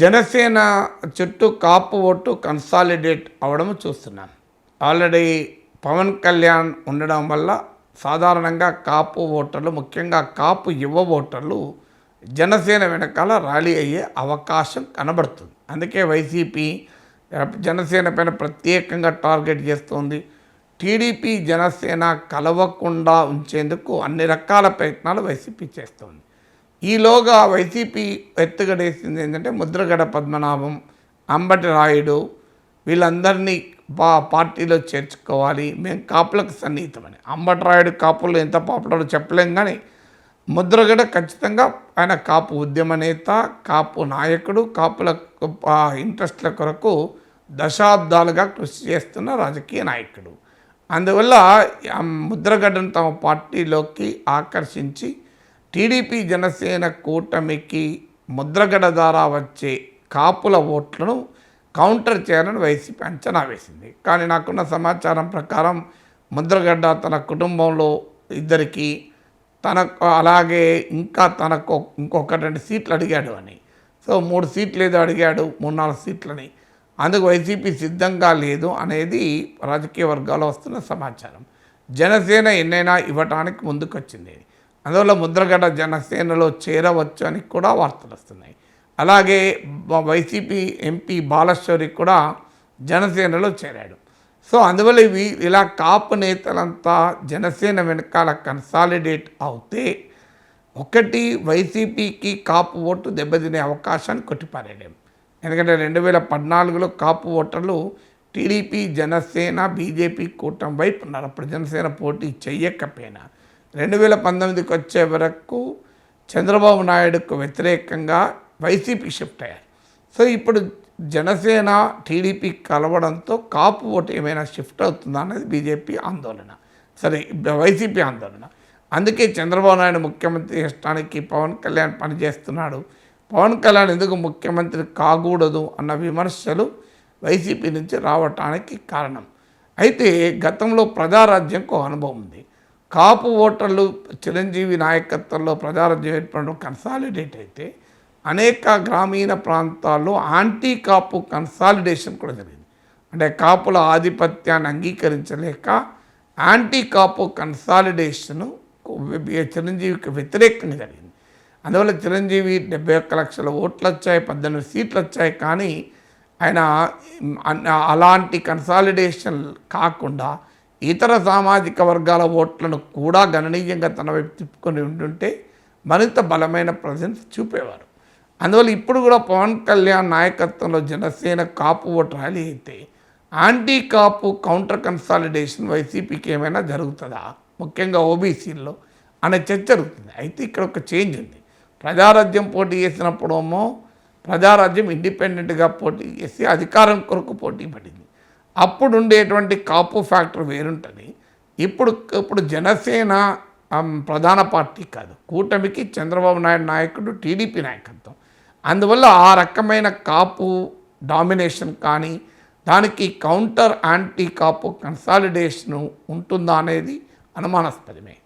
జనసేన చుట్టూ కాపు vote consolidate అవడం చూస్తున్నాం. ఆల్రెడీ పవన్ కళ్యాణ్ ఉండడం వల్ల సాధారణంగా కాపు ఓటర్లు ముఖ్యంగా కాపు యువ ఓటర్లు జనసేన వెనకాల ర్యాలీ అయ్యే అవకాశం కనబడుతుంది. అందుకే వైసీపీ జనసేన పైన ప్రత్యేకంగా టార్గెట్ చేస్తోంది. టీడీపీ జనసేన కలవకుండా ఉంచేందుకు అన్ని రకాల ప్రయత్నాలు వైసీపీ చేస్తోంది. ఈలోగా వైసీపీ ఎత్తుగడేసింది ఏంటంటే ముద్రగడ పద్మనాభం అంబటి రాయుడు. వీళ్ళందరినీ పా పార్టీలో చేర్చుకోవాలి. మేము కాపులకు సన్నిహితమని. అంబటి రాయుడు కాపులు ఎంత పాపులర్ చెప్పలేం కానీ ముద్రగడ ఖచ్చితంగా ఆయన కాపు ఉద్యమ నేత కాపు నాయకుడు కాపుల ఇంట్రెస్ట్ల కొరకు దశాబ్దాలుగా కృషి చేస్తున్న రాజకీయ నాయకుడు. అందువల్ల ముద్రగడను ముద్రగడ్డను తమ పార్టీలోకి ఆకర్షించి టీడీపీ జనసేన కూటమికి ముద్రగడ ద్వారా వచ్చే కాపుల ఓట్లను కౌంటర్ చేయాలని వైసీపీ అంచనా వేసింది. కానీ నాకున్న సమాచారం ప్రకారం ముద్రగడ్డ తన కుటుంబంలో ఇద్దరికి తనకు అలాగే ఇంకా తనకు ఇంకొక రెండు సీట్లు అడిగాడు అని. సో మూడు సీట్లు ఏదో అడిగాడు మూడు నాలుగు సీట్లని. అందుకు వైసీపీ సిద్ధంగా లేదు అనేది రాజకీయ వర్గాల్లో వస్తున్న సమాచారం. జనసేన ఎన్నైనా ఇవ్వటానికి ముందుకొచ్చింది. అందువల్ల ముద్రగడ జనసేనలో చేరవచ్చు అని కూడా వార్తలు వస్తున్నాయి. అలాగే వైసీపీ ఎంపీ బాలశ్వరి కూడా జనసేనలో చేరాడు. సో అందువల్ల ఇవి ఇలా కాపు నేతలంతా జనసేన వెనకాల కన్సాలిడేట్ అవుతే ఒకటి వైసీపీకి కాపు ఓటు దెబ్బతినే అవకాశాన్ని కొట్టిపారేయడం. ఎందుకంటే రెండు వేల పద్నాలుగులో కాపు ఓటర్లు టీడీపీ జనసేన బీజేపీ కూటమి వైపు ఉన్నారు. అప్పుడు జనసేన పోటీ చెయ్యకపోయినా రెండు వేల పంతొమ్మిదికి వచ్చే వరకు చంద్రబాబు నాయుడుకు వ్యతిరేకంగా వైసీపీ షిఫ్ట్ అయ్యారు. సో ఇప్పుడు జనసేన టీడీపీ కలవడంతో కాపు ఓటు ఏమైనా షిఫ్ట్ అవుతుందా అనేది బీజేపీ ఆందోళన. సరే వైసీపీ ఆందోళన. అందుకే చంద్రబాబు నాయుడు ముఖ్యమంత్రి ఇష్టానికి పవన్ కళ్యాణ్ పనిచేస్తున్నాడు. పవన్ కళ్యాణ్ ఎందుకు ముఖ్యమంత్రి కాకూడదు అన్న విమర్శలు వైసీపీ నుంచి రావటానికి కారణం. అయితే గతంలో ప్రజారాజ్యంకు ఒక అనుభవం ఉంది. కాపు ఓటర్లు చిరంజీవి నాయకత్వంలో ప్రజారాజ్యం ఏర్పడడం కన్సాలిడేట్ అయితే అనేక గ్రామీణ ప్రాంతాల్లో యాంటీ కాపు కన్సాలిడేషన్ కూడా జరిగింది. అంటే కాపుల ఆధిపత్యాన్ని అంగీకరించలేక యాంటీ కాపు కన్సాలిడేషను చిరంజీవికి వ్యతిరేకంగా జరిగింది. అందువల్ల చిరంజీవి డెబ్బై ఒక్క లక్షల ఓట్లు వచ్చాయి పద్దెనిమిది సీట్లు వచ్చాయి కానీ ఆయన అలాంటి కన్సాలిడేషన్ కాకుండా ఇతర సామాజిక వర్గాల ఓట్లను కూడా గణనీయంగా తన వైపు తిప్పుకొని ఉంటుంటే మరింత బలమైన ప్రజెన్స్ చూపేవారు. అందువల్ల ఇప్పుడు కూడా పవన్ కళ్యాణ్ నాయకత్వంలో జనసేన కాపు ఓటు ర్యాలీ అయితే యాంటీ కాపు కౌంటర్ కన్సాలిడేషన్ వైసీపీకి ఏమైనా జరుగుతుందా? ముఖ్యంగా ఓబీసీల్లో అనే చర్చ జరుగుతుంది. అయితే ఇక్కడ ఒక చేంజ్ ఉంది. ప్రజారాజ్యం పోటీ చేసినప్పుడేమో ప్రజారాజ్యం ఇండిపెండెంట్గా పోటీ చేసి అధికారం కొరకు పోటీ పడింది. అప్పుడు ఉండేటువంటి కాపు ఫ్యాక్టర్ వేరుంటుంది. ఇప్పుడు ఇప్పుడు జనసేన ప్రధాన పార్టీ కాదు. కూటమికి చంద్రబాబు నాయుడు నాయకుడు టీడీపీ నాయకత్వం. అందువల్ల ఆ రకమైన కాపు డామినేషన్ కానీ దానికి కౌంటర్ యాంటీ కాపు కన్సాలిడేషన్ ఉంటుందా అనేది అనుమానాస్పదమే.